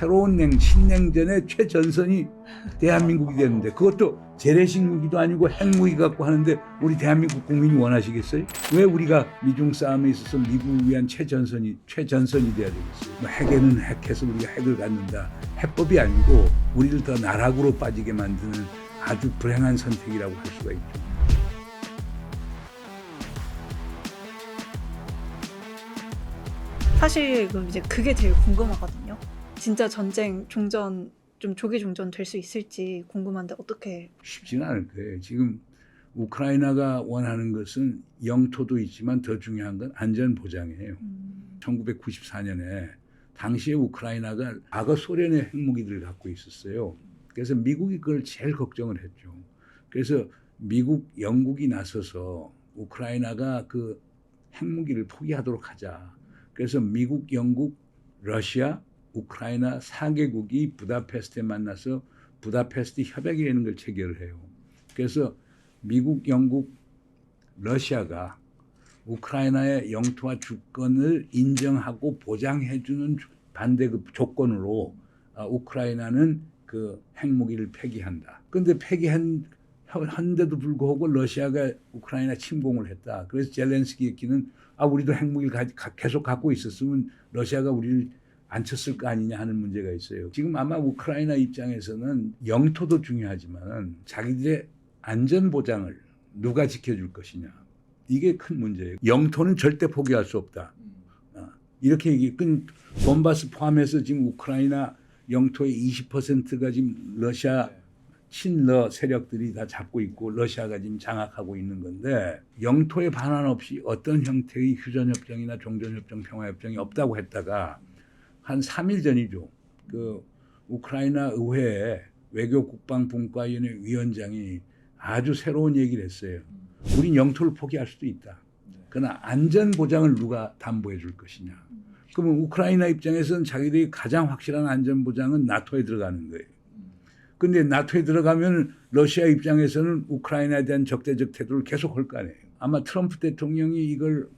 새로운 냉 신냉전의 최전선이 대한민국이 되는데 그것도 재래식 무기도 아니고 핵무기 갖고 하는데 우리 대한민국 국민이 원하시겠어요? 왜 우리가 미중 싸움에 있어서 미국을 위한 최전선이 최전선이 돼야 되겠어요? 뭐 핵에는 핵해서 우리가 핵을 갖는다. 해법이 아니고 우리를 더 나락으로 빠지게 만드는 아주 불행한 선택이라고 할 수가 있죠. 사실 그럼 이제 그게 제일 궁금하거든요. 진짜 전쟁 종전 좀 조기 종전 될 수 있을지 궁금한데 어떻게 쉽지는 않을 거예요. 지금 우크라이나가 원하는 것은 영토도 있지만 더 중요한 건 안전 보장이에요. 음, 1994년에 당시에 우크라이나가 과거 소련의 핵무기들을 갖고 있었어요. 그래서 미국이 그걸 제일 걱정을 했죠. 그래서 미국, 영국이 나서서 우크라이나가 그 핵무기를 포기하도록 하자. 그래서 미국, 영국, 러시아, 우크라이나 4개국이 부다페스트에 만나서 부다페스트 협약이라는 걸 체결을 해요. 그래서 미국, 영국, 러시아가 우크라이나의 영토와 주권을 인정하고 보장해주는 반대급 조건으로 아, 우크라이나는 그 핵무기를 폐기한다. 그런데 폐기한 한데도 불구하고 러시아가 우크라이나 침공을 했다. 그래서 젤렌스키는 아 우리도 핵무기를 가, 가- 계속 갖고 있었으면 러시아가 우리를 안 쳤을 거 아니냐 하는 문제가 있어요. 지금 아마 우크라이나 입장에서는 영토도 중요하지만 자기들의 안전 보장을 누가 지켜줄 것이냐. 이게 큰 문제예요. 영토는 절대 포기할 수 없다. 어, 이렇게 얘기. 끈 돈바스 포함해서 지금 우크라이나 영토의 20%가 지금 러시아 친러 세력들이 다 잡고 있고 러시아가 지금 장악하고 있는 건데 영토에 반환 없이 어떤 형태의 휴전협정이나 종전협정, 평화협정이 없다고 했다가 한 3일 전이죠. 그 우크라이나 의회에 외교국방분과위원회 위원장이 아주 새로운 얘기를 했어요. 우린 영토를 포기할 수도 있다. 그러나 안전 보장을 누가 담보해 줄 것이냐. 그러면 우크라이나 입장에서는 자기들이 가장 확실한 안전 보장은 나토에 들어가는 거예요. 근데 나토에 들어가면 러시아 입장에서는 우크라이나에 대한 적대적 태도를 계속 할 거 아니에요. 아마 트럼프 대통령이 이걸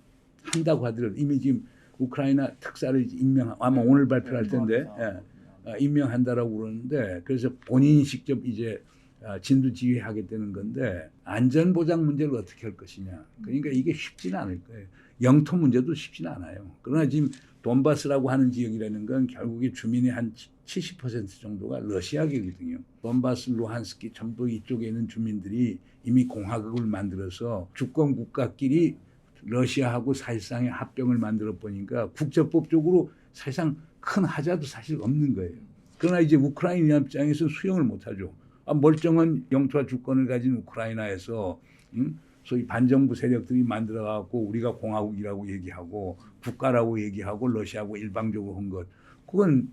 한다고 하더라도 이미 지금 우크라이나 특사를 임명 아마 오늘 발표할 텐데 예, 어, 임명한다라고 그러는데 그래서 본인이 직접 이제 아, 진두 지휘하게 되는 건데 안전 보장 문제를 어떻게 할 것이냐. 그러니까 이게 쉽지는 않을 거예요. 영토 문제도 쉽지는 않아요. 그러나 지금 돈바스라고 하는 지역이라는 건 결국에 주민의 한 70% 정도가 러시아계거든요. 돈바스, 루한스키 전부 이쪽에 있는 주민들이 이미 공화국을 만들어서 주권 국가끼리 러시아하고 사실상의 합병을 만들어 보니까 국제법적으로 사실상 큰 하자도 사실 없는 거예요. 그러나 이제 우크라이나 입장에서 수용을 못하죠. 아, 멀쩡한 영토와 주권을 가진 우크라이나에서 음? 소위 반정부 세력들이 만들어 갖고 우리가 공화국이라고 얘기하고 국가라고 얘기하고 러시아하고 일방적으로 한 것. 그건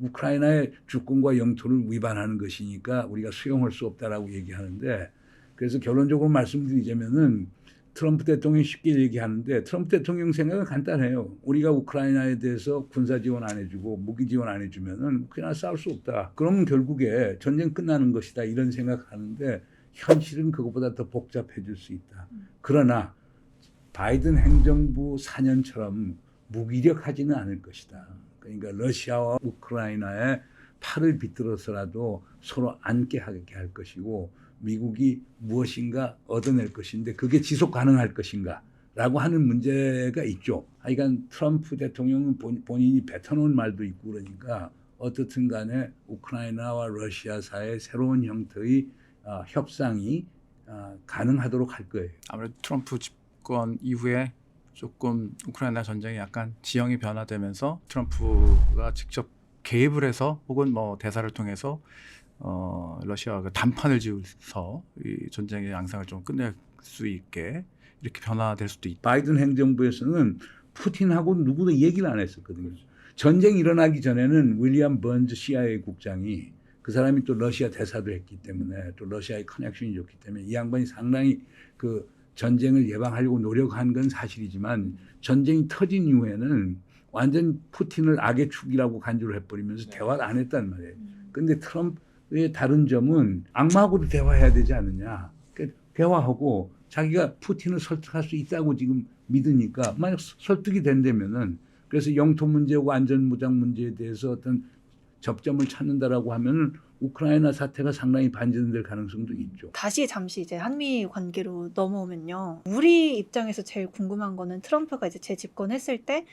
우크라이나의 주권과 영토를 위반하는 것이니까 우리가 수용할 수 없다라고 얘기하는데 그래서 결론적으로 말씀드리자면은 트럼프 대통령이 쉽게 얘기하는데 트럼프 대통령 생각은 간단해요. 우리가 우크라이나에 대해서 군사 지원 안 해주고 무기 지원 안 해주면은 우크라이나 싸울 수 없다. 그러면 결국에 전쟁 끝나는 것이다 이런 생각하는데 현실은 그것보다 더 복잡해질 수 있다. 그러나 바이든 행정부 4년처럼 무기력하지는 않을 것이다. 그러니까 러시아와 우크라이나의 팔을 비틀어서라도 서로 앉게 하게 할 것이고 미국이 무엇인가 얻어낼 것인데 그게 지속 가능할 것인가 라고 하는 문제가 있죠. 하여간 트럼프 대통령은 본, 본인이 뱉어놓은 말도 있고 그러니까 어떻든 간에 우크라이나와 러시아 사이의 새로운 형태의 어, 협상이 어, 가능하도록 할 거예요. 아무래도 트럼프 집권 이후에 조금 우크라이나 전쟁이 약간 지형이 변화되면서 트럼프가 직접 개입을 해서 혹은 뭐 대사를 통해서 어, 러시아가 단판을 지어서 이 전쟁의 양상을 좀 끝낼 수 있게 이렇게 변화될 수도 있다. 바이든 행정부에서는 푸틴하고 누구도 얘기를 안 했었거든요. 전쟁 일어나기 전에는 윌리엄 번즈 CIA 국장이 그 사람이 또 러시아 대사도 했기 때문에 또 러시아의 커넥션이 좋기 때문에 이 양반이 상당히 그 전쟁을 예방하려고 노력한 건 사실이지만 전쟁이 터진 이후에는 완전 푸틴을 악의 축이라고 간주를 해버리면서 대화를 안 했단 말이에요. 근데 트럼프의 다른 점은 악마하고도 대화해야 되지 않느냐. 그러니까 대화하고 자기가 푸틴을 설득할 수 있다고 지금 믿으니까 만약 설득이 된다면은 그래서 영토 문제하고 안전 무장 문제에 대해서 어떤 접점을 찾는다라고 하면은 우크라이나 사태가 상당히 반전될 가능성도 있죠. 다시 잠시 이제 한미 관계로 넘어오면요. 우리 입장에서 제일 궁금한 거는 트럼프가 이제 재집권했을 때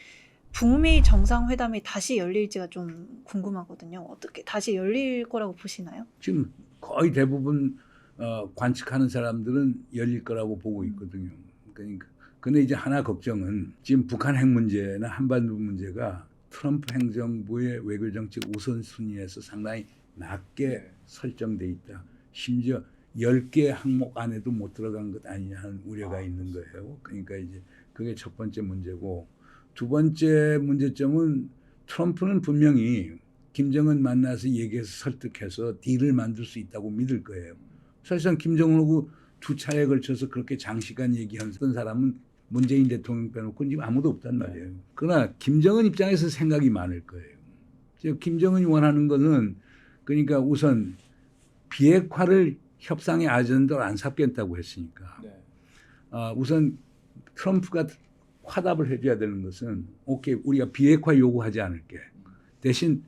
북미 정상회담이 다시 열릴지가 좀 궁금하거든요. 어떻게 다시 열릴 거라고 보시나요? 지금 거의 대부분 어, 관측하는 사람들은 열릴 거라고 보고 있거든요. 그러니까 근데 이제 하나 걱정은 지금 북한 핵 문제나 한반도 문제가 트럼프 행정부의 외교 정책 우선순위에서 상당히 낮게 설정돼 있다. 심지어 10개 항목 안에도 못 들어간 것 아니냐 하는 우려가 있는 거예요. 그러니까 이제 그게 첫 번째 문제고 두 번째 문제점은 트럼프는 분명히 김정은 만나서 얘기해서 설득해서 딜을 만들 수 있다고 믿을 거예요. 사실상 김정은하고 두 차례에 걸쳐서 그렇게 장시간 얘기한 사람은 문재인 대통령 빼놓고 지금 아무도 없단 말이에요. 그러나 김정은 입장에서 생각이 많을 거예요. 즉 김정은이 원하는 거는 그러니까 우선 비핵화를 협상의 아젠다로 안 삼겠다고 했으니까 네. 아, 우선 트럼프가 화답을 해줘야 되는 것은 오케이 우리가 비핵화 요구하지 않을게 대신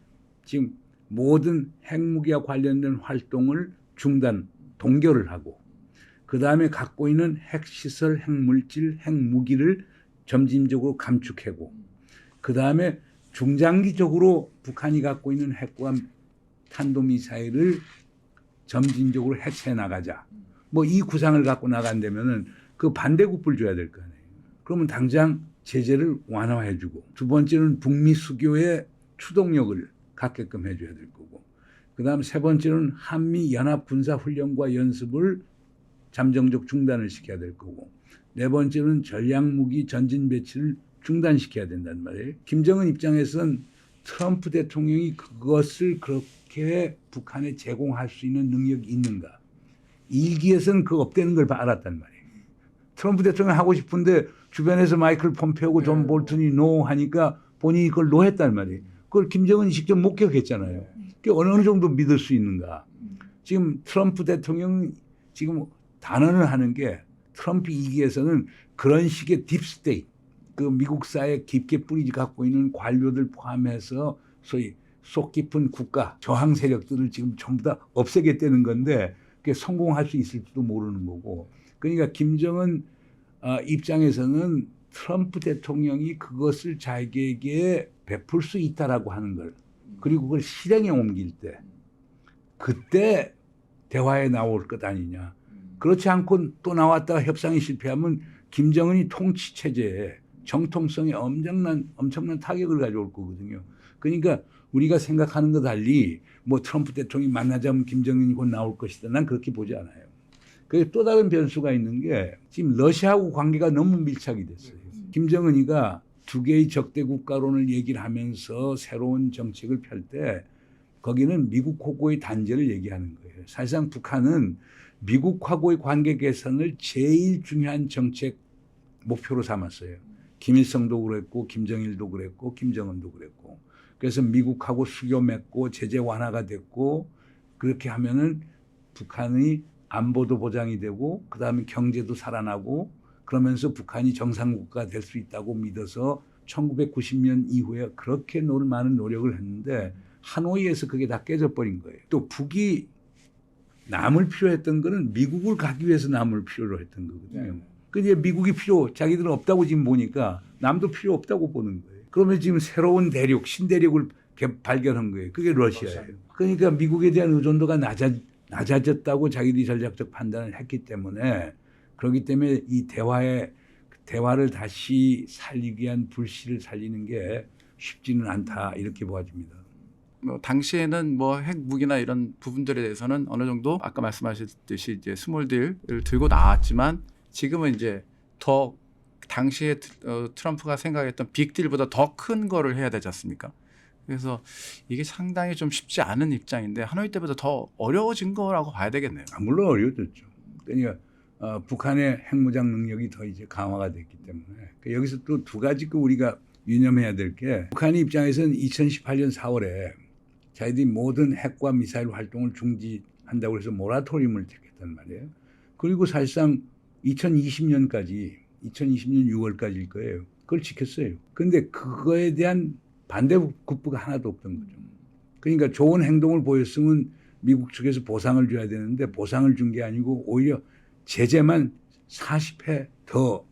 지금 모든 핵무기와 관련된 활동을 중단 동결을 하고 그 다음에 갖고 있는 핵시설, 핵물질, 핵무기를 점진적으로 감축하고 그 다음에 중장기적으로 북한이 갖고 있는 핵과 탄도미사일을 점진적으로 해체해 나가자. 뭐 이 구상을 갖고 나간다면은 그 반대급부를 줘야 될 거 아니에요. 그러면 당장 제재를 완화해주고 두 번째는 북미 수교의 추동력을 갖게끔 해줘야 될 거고 그다음 세 번째는 한미 연합 군사 훈련과 연습을 잠정적 중단을 시켜야 될 거고 네 번째는 전략 무기 전진 배치를 중단시켜야 된단 말이에요. 김정은 입장에서는 트럼프 대통령이 그것을 그렇게 북한에 제공할 수 있는 능력이 있는가? 일기에서는 그거 없다는 걸 알았단 말이에요. 트럼프 대통령 하고 싶은데 주변에서 마이클 폼페오고 존 볼튼이 노 하니까 본인이 그걸 노 했단 말이에요. 그걸 김정은이 직접 목격했잖아요. 그게 어느 정도 믿을 수 있는가? 지금 트럼프 대통령 지금 단언을 하는 게 트럼프 이기에서는 그런 식의 딥스테이트, 그 미국 사회에 깊게 뿌리 갖고 있는 관료들 포함해서 소위 속 깊은 국가 저항 세력들을 지금 전부 다 없애겠다는 건데 그게 성공할 수 있을지도 모르는 거고 그러니까 김정은 어, 입장에서는 트럼프 대통령이 그것을 자기에게 베풀 수 있다라고 하는 걸 그리고 그걸 실행에 옮길 때 그때 대화에 나올 것 아니냐. 그렇지 않고 또 나왔다가 협상이 실패하면 김정은이 통치 체제에 정통성에 엄청난 엄청난 타격을 가져올 거거든요. 그러니까 우리가 생각하는 것 달리 뭐 트럼프 대통령이 만나자면 김정은이 곧 나올 것이다. 난 그렇게 보지 않아요. 그게 또 다른 변수가 있는 게 지금 러시아하고 관계가 너무 밀착이 됐어요. 김정은이가 두 개의 적대 국가론을 얘기를 하면서 새로운 정책을 펼 때 거기는 미국하고의 단절을 얘기하는 거예요. 사실상 북한은 미국하고의 관계 개선을 제일 중요한 정책 목표로 삼았어요. 김일성도 그랬고 김정일도 그랬고 김정은도 그랬고 그래서 미국하고 수교 맺고 제재 완화가 됐고 그렇게 하면은 북한의 안보도 보장이 되고 그다음에 경제도 살아나고 그러면서 북한이 정상국가 될 수 있다고 믿어서 1990년 이후에 그렇게 노 많은 노력을 했는데 하노이에서 그게 다 깨져버린 거예요. 또 북이 남을 필요했던 거는 미국을 가기 위해서 남을 필요로 했던 거거든요. 그 이제 미국이 필요, 자기들은 없다고 지금 보니까 남도 필요 없다고 보는 거예요. 그러면 지금 새로운 대륙, 신대륙을 개- 발견한 거예요. 그게 러시아예요. 그러니까 미국에 대한 의존도가 낮아, 낮아졌다고 자기들이 전략적 판단을 했기 때문에 그렇기 때문에 이 대화의 대화를 다시 살리기 위한 불씨를 살리는 게 쉽지는 않다 이렇게 보아집니다. 뭐 당시에는 뭐 핵 무기나 이런 부분들에 대해서는 어느 정도 아까 말씀하셨듯이 이제 스몰 딜을 들고 나왔지만 지금은 이제 더 당시에 트- 어, 트럼프가 생각했던 빅 딜보다 더 큰 거를 해야 되지 않습니까? 그래서 이게 상당히 좀 쉽지 않은 입장인데 하노이 때보다 더 어려워진 거라고 봐야 되겠네요. 아, 물론 어려워졌죠. 그러니까 어, 북한의 핵무장 능력이 더 이제 강화가 됐기 때문에 그 여기서 또 두 가지 그 우리가 유념해야 될 게 북한의 입장에서는 2018년 4월에 자기들이 모든 핵과 미사일 활동을 중지한다고 해서 모라토리움을 택했단 말이에요. 그리고 사실상 2020년까지 2020년 6월까지일 거예요. 그걸 지켰어요. 근데 그거에 대한 반대 국부가 하나도 없던 거죠. 그러니까 좋은 행동을 보였으면 미국 측에서 보상을 줘야 되는데 보상을 준 게 아니고 오히려 제재만 40회 더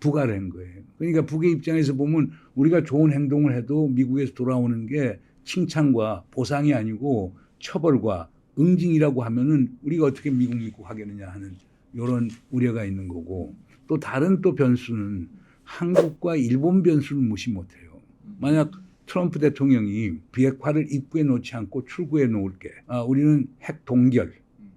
부과를 한 거예요. 그러니까 북의 입장에서 보면 우리가 좋은 행동을 해도 미국에서 돌아오는 게 칭찬과 보상이 아니고 처벌과 응징이라고 하면은 우리가 어떻게 미국 믿고 하겠느냐 하는 이런 우려가 있는 거고 또 다른 또 변수는 한국과 일본 변수를 무시 못해요. 만약 트럼프 대통령이 비핵화를 입구에 놓지 않고 출구에 놓을게. 아, 우리는 핵 동결,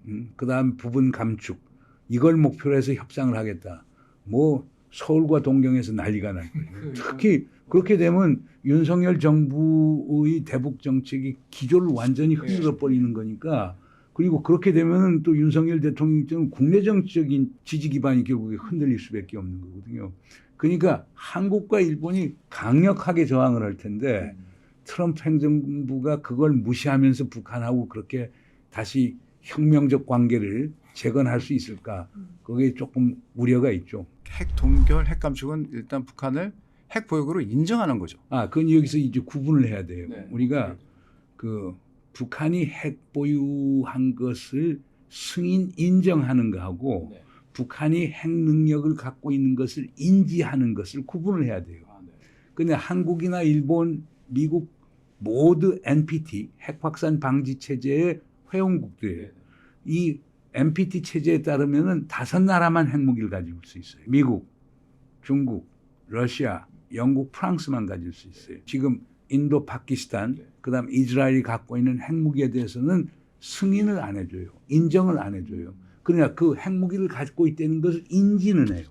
음, 그다음 부분 감축 이걸 목표로 해서 협상을 하겠다. 뭐 서울과 동경에서 난리가 날 거예요. 특히 그렇게 되면 윤석열 정부의 대북 정책이 기조를 완전히 흔들어 버리는 거니까 그리고 그렇게 되면은 또 윤석열 대통령 입장은 국내 정치적인 지지 기반이 결국에 흔들릴 수밖에 없는 거거든요. 그러니까 한국과 일본이 강력하게 저항을 할 텐데 트럼프 행정부가 그걸 무시하면서 북한하고 그렇게 다시 혁명적 관계를 재건할 수 있을까? 거기에 조금 우려가 있죠. 핵 동결, 핵 감축은 일단 북한을 핵 보역으로 인정하는 거죠. 아, 그건 여기서 이제 구분을 해야 돼요. 네. 우리가 그 북한이 핵 보유한 것을 승인 인정하는 거하고 네. 북한이 핵 능력을 갖고 있는 것을 인지하는 것을 구분을 해야 돼요. 아, 네. 근데 한국이나 일본, 미국 모두 NPT 핵 확산 방지 체제의 회원국들이에요. 이 NPT 체제에 따르면은 다섯 나라만 핵무기를 가질 수 있어요. 미국, 중국, 러시아, 영국, 프랑스만 가질 수 있어요. 지금 인도, 파키스탄, 네. 그다음 이스라엘이 갖고 있는 핵무기에 대해서는 승인을 안 해줘요. 인정을 안 해줘요. 그러나 그 핵무기를 갖고 있다는 것을 인지는 해요.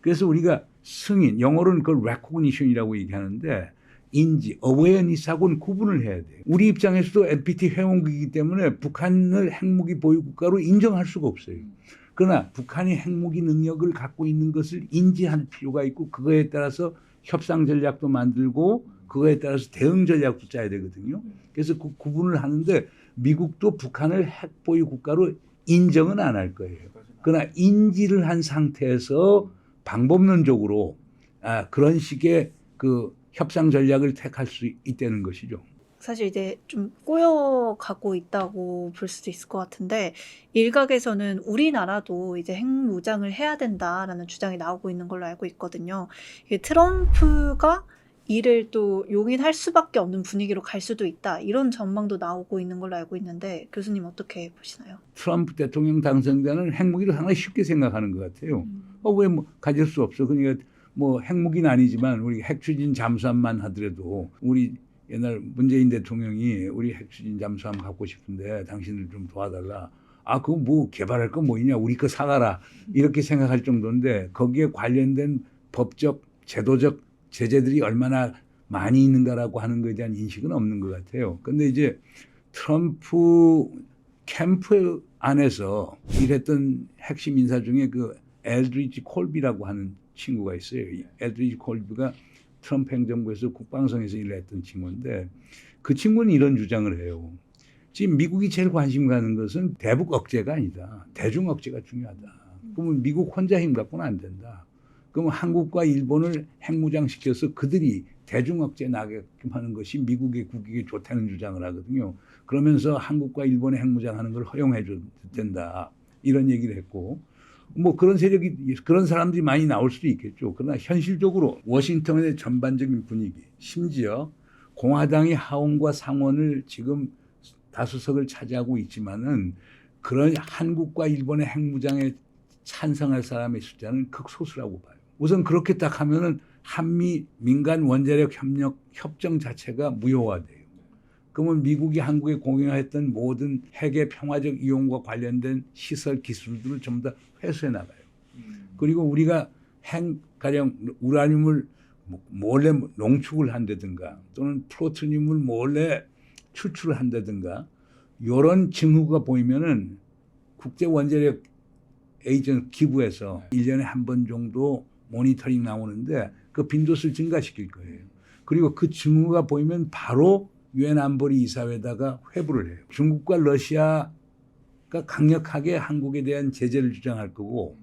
그래서 우리가 승인, 영어로는 그걸 recognition이라고 얘기하는데 인지, awareness하고는 구분을 해야 돼요. 우리 입장에서도 NPT 회원국이기 때문에 북한을 핵무기 보유 국가로 인정할 수가 없어요. 그러나 북한이 핵무기 능력을 갖고 있는 것을 인지할 필요가 있고 그거에 따라서 협상 전략도 만들고 그거에 따라서 대응 전략도 짜야 되거든요. 그래서 그 구분을 하는데 미국도 북한을 핵 보유 국가로 인정은 안 할 거예요. 그러나 인지를 한 상태에서 방법론적으로 아, 그런 식의 그 협상 전략을 택할 수 있다는 것이죠. 사실 이제 좀 꼬여가고 있다고 볼 수도 있을 것 같은데 일각에서는 우리나라도 이제 핵무장을 해야 된다라는 주장이 나오고 있는 걸로 알고 있거든요. 이게 트럼프가 이를 또 용인할 수밖에 없는 분위기로 갈 수도 있다 이런 전망도 나오고 있는 걸로 알고 있는데 교수님 어떻게 보시나요? 트럼프 대통령 당선자는 핵무기를 상당히 쉽게 생각하는 것 같아요. 어, 왜 뭐 가질 수 없어? 그러니까 뭐 핵무기는 아니지만 우리 핵추진 잠수함만 하더라도 우리 옛날 문재인 대통령이 우리 핵추진 잠수함 갖고 싶은데 당신들 좀 도와달라. 아, 그거 뭐 개발할 거 뭐 있냐? 우리 거 사가라. 이렇게 생각할 정도인데 거기에 관련된 법적, 제도적 제재들이 얼마나 많이 있는가라고 하는 것에 대한 인식은 없는 것 같아요. 근데 이제 트럼프 캠프 안에서 일했던 핵심 인사 중에 그 엘드리지 콜비라고 하는 친구가 있어요. 이 엘드리지 콜비가 트럼프 행정부에서 국방성에서 일했던 친구인데 그 친구는 이런 주장을 해요. 지금 미국이 제일 관심 가는 것은 대북 억제가 아니다. 대중 억제가 중요하다. 그러면 미국 혼자 힘 갖고는 안 된다. 그러면 한국과 일본을 핵무장 시켜서 그들이 대중 억제 나게끔 하는 것이 미국의 국익에 좋다는 주장을 하거든요. 그러면서 한국과 일본의 핵무장하는 걸 허용해 줘도 된다. 이런 얘기를 했고 뭐 그런 세력이 그런 사람들이 많이 나올 수도 있겠죠. 그러나 현실적으로 워싱턴의 전반적인 분위기, 심지어 공화당이 하원과 상원을 지금 다수석을 차지하고 있지만은 그런 한국과 일본의 핵무장에 찬성할 사람의 숫자는 극소수라고 봐요. 우선 그렇게 딱 하면은 한미 민간 원자력 협력 협정 자체가 무효화돼요. 그러면 미국이 한국에 공유했던 모든 핵의 평화적 이용과 관련된 시설 기술들을 전부 다 회수해 나가요. 그리고 우리가 핵 가령 우라늄을 뭐 몰래 농축을 한다든가 또는 플루토늄을 몰래 추출을 한다든가 이런 징후가 보이면은 국제 원자력 에이전 기구에서 일년에 한 번 정도 모니터링 나오는데 그 빈도수를 증가시킬 거예요. 그리고 그 징후가 보이면 바로 유엔 안보리 이사회에다가 회부를 해요. 중국과 러시아가 강력하게 한국에 대한 제재를 주장할 거고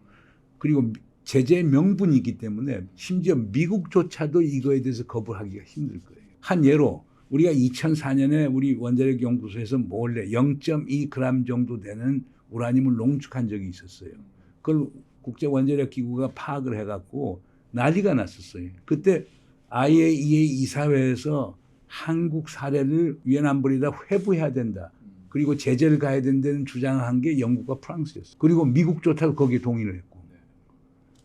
그리고 제재 명분이 있기 때문에 심지어 미국조차도 이거에 대해서 거부하기가 힘들 거예요. 한 예로 우리가 2004년에 우리 원자력 연구소에서 몰래 0.2g 정도 되는 우라늄을 농축한 적이 있었어요. 그걸 국제 원자력 기구가 파악을 해갖고 난리가 났었어요. 그때 IAEA 이사회에서 한국 사례를 유엔 안보리에다 회부해야 된다. 그리고 제재를 가야 된다는 주장을 한게 영국과 프랑스였어요. 그리고 미국조차도 거기에 동의를 했고.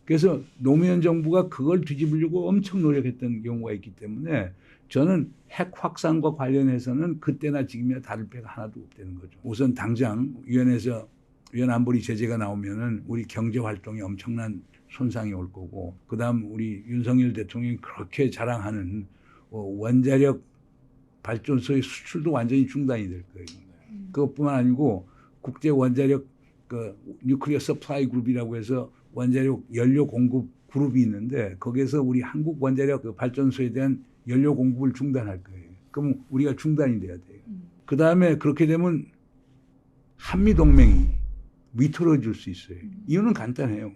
그래서 노무현 정부가 그걸 뒤집으려고 엄청 노력했던 경우가 있기 때문에 저는 핵 확산과 관련해서는 그때나 지금이나 다를 바가 하나도 없다는 거죠. 우선 당장 유엔에서 유엔 안보리 제재가 나오면은 우리 경제 활동에 엄청난 손상이 올 거고 그다음 우리 윤석열 대통령이 그렇게 자랑하는 어, 원자력 발전소의 수출도 완전히 중단이 될 거예요. 그것뿐만 아니고 국제 원자력 그 뉴클리어 서플라이 그룹이라고 해서 원자력 연료 공급 그룹이 있는데 거기에서 우리 한국 원자력 그 발전소에 대한 연료 공급을 중단할 거예요. 그럼 우리가 중단이 돼야 돼요. 그 다음에 그렇게 되면 한미 동맹이 위태로워질 수 있어요. 이유는 간단해요.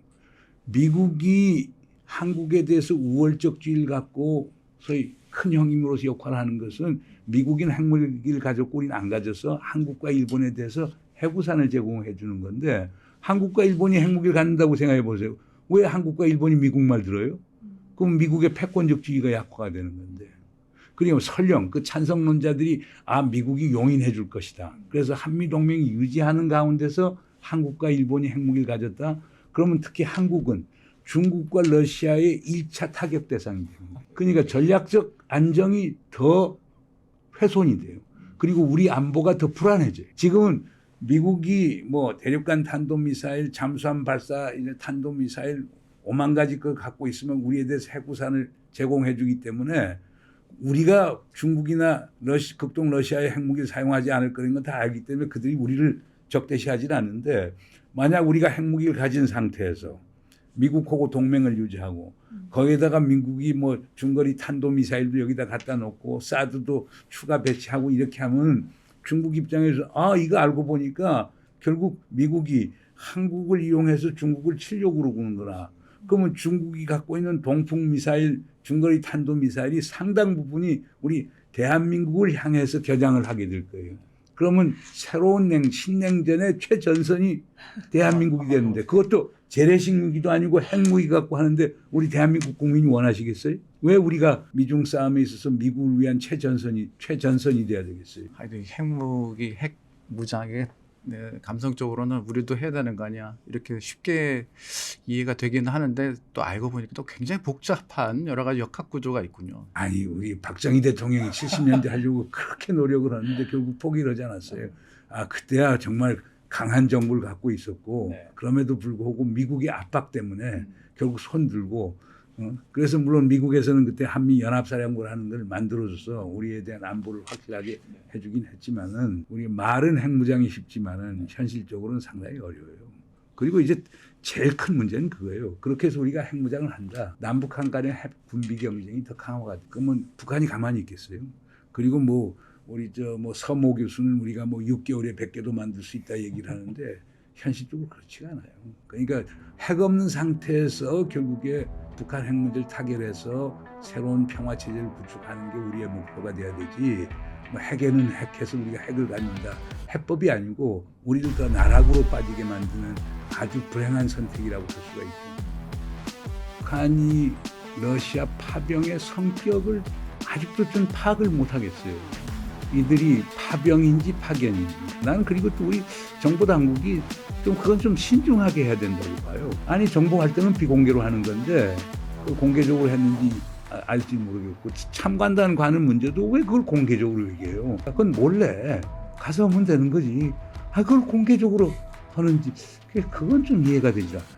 미국이 한국에 대해서 우월적주의를 갖고 소위 큰 형님으로서 역할을 하는 것은 미국인 핵무기를 가졌고 우리는 안 가져서 한국과 일본에 대해서 해구산을 제공해 주는 건데 한국과 일본이 핵무기를 갖는다고 생각해 보세요. 왜 한국과 일본이 미국 말 들어요? 그럼 미국의 패권적주의가 약화가 되는 건데. 그리고 설령 그 찬성론자들이 아 미국이 용인해 줄 것이다. 그래서 한미 동맹이 유지하는 가운데서 한국과 일본이 핵무기를 가졌다. 그러면 특히 한국은 중국과 러시아의 1차 타격 대상이 됩니다. 그러니까 전략적 안정이 더 훼손이 돼요. 그리고 우리 안보가 더 불안해져요. 지금은 미국이 뭐 대륙간 탄도미사일, 잠수함 발사 탄도미사일 5만 가지 걸 갖고 있으면 우리에 대해서 핵우산을 제공해 주기 때문에 우리가 중국이나 러시, 극동 러시아의 핵무기를 사용하지 않을 거라는 건 다 알기 때문에 그들이 우리를 적대시하지는 않는데 만약 우리가 핵무기를 가진 상태에서 미국하고 동맹을 유지하고 거기에다가 미국이 뭐 중거리 탄도 미사일도 여기다 갖다 놓고 사드도 추가 배치하고 이렇게 하면 중국 입장에서 아 이거 알고 보니까 결국 미국이 한국을 이용해서 중국을 치려고 그러는구나. 그러면 중국이 갖고 있는 동풍 미사일 중거리 탄도 미사일이 상당 부분이 우리 대한민국을 향해서 겨장을 하게 될 거예요. 그러면 새로운 냉 신냉전의 최전선이 대한민국이 되는데 그것도 재래식 무기도 아니고 핵무기 갖고 하는데 우리 대한민국 국민이 원하시겠어요? 왜 우리가 미중 싸움에 있어서 미국을 위한 최전선이 최전선이 돼야 되겠어요? 하여튼 핵무기, 핵 무장에 네, 감성적으로는 우리도 해야 되는 거 아니야. 이렇게 쉽게 이해가 되기는 하는데 또 알고 보니까 또 굉장히 복잡한 여러 가지 역학 구조가 있군요. 아니 우리 박정희 대통령이 70년대 하려고 그렇게 노력을 하는데 결국 포기를 하지 않았어요. 아 그때야 정말 강한 정부를 갖고 있었고 네. 그럼에도 불구하고 미국의 압박 때문에 결국 손 들고 어? 그래서 물론 미국에서는 그때 한미 연합사령부를 하는 걸 만들어줘서 우리에 대한 안보를 확실하게 해주긴 했지만은 우리 말은 핵무장이 쉽지만은 현실적으로는 상당히 어려워요. 그리고 이제 제일 큰 문제는 그거예요. 그렇게 해서 우리가 핵무장을 한다. 남북한 간의 핵 군비 경쟁이 더 강화가 돼. 그러면 북한이 가만히 있겠어요? 그리고 뭐 우리 저 뭐 서모 교수는 우리가 뭐 6개월에 100개도 만들 수 있다 얘기를 하는데 현실적으로 그렇지가 않아요. 그러니까 핵 없는 상태에서 결국에 북한 핵 문제를 타결해서 새로운 평화 체제를 구축하는 게 우리의 목표가 돼야 되지. 뭐 핵에는 핵해서 우리가 핵을 갖는다. 해법이 아니고 우리를 더 나락으로 빠지게 만드는 아주 불행한 선택이라고 볼 수가 있죠. 북한이 러시아 파병의 성격을 아직도 좀 파악을 못 하겠어요. 이들이 파병인지 파견인지. 나는 그리고 또 우리 정보 당국이 좀 그건 좀 신중하게 해야 된다고 봐요. 아니 정보 활동은 비공개로 하는 건데 그 공개적으로 했는지 아- 알지 모르겠고 참관단 관은 문제도 왜 그걸 공개적으로 얘기해요? 그건 몰래 가서 하면 되는 거지. 아 그걸 공개적으로 하는지 그건 좀 이해가 되지 않아요.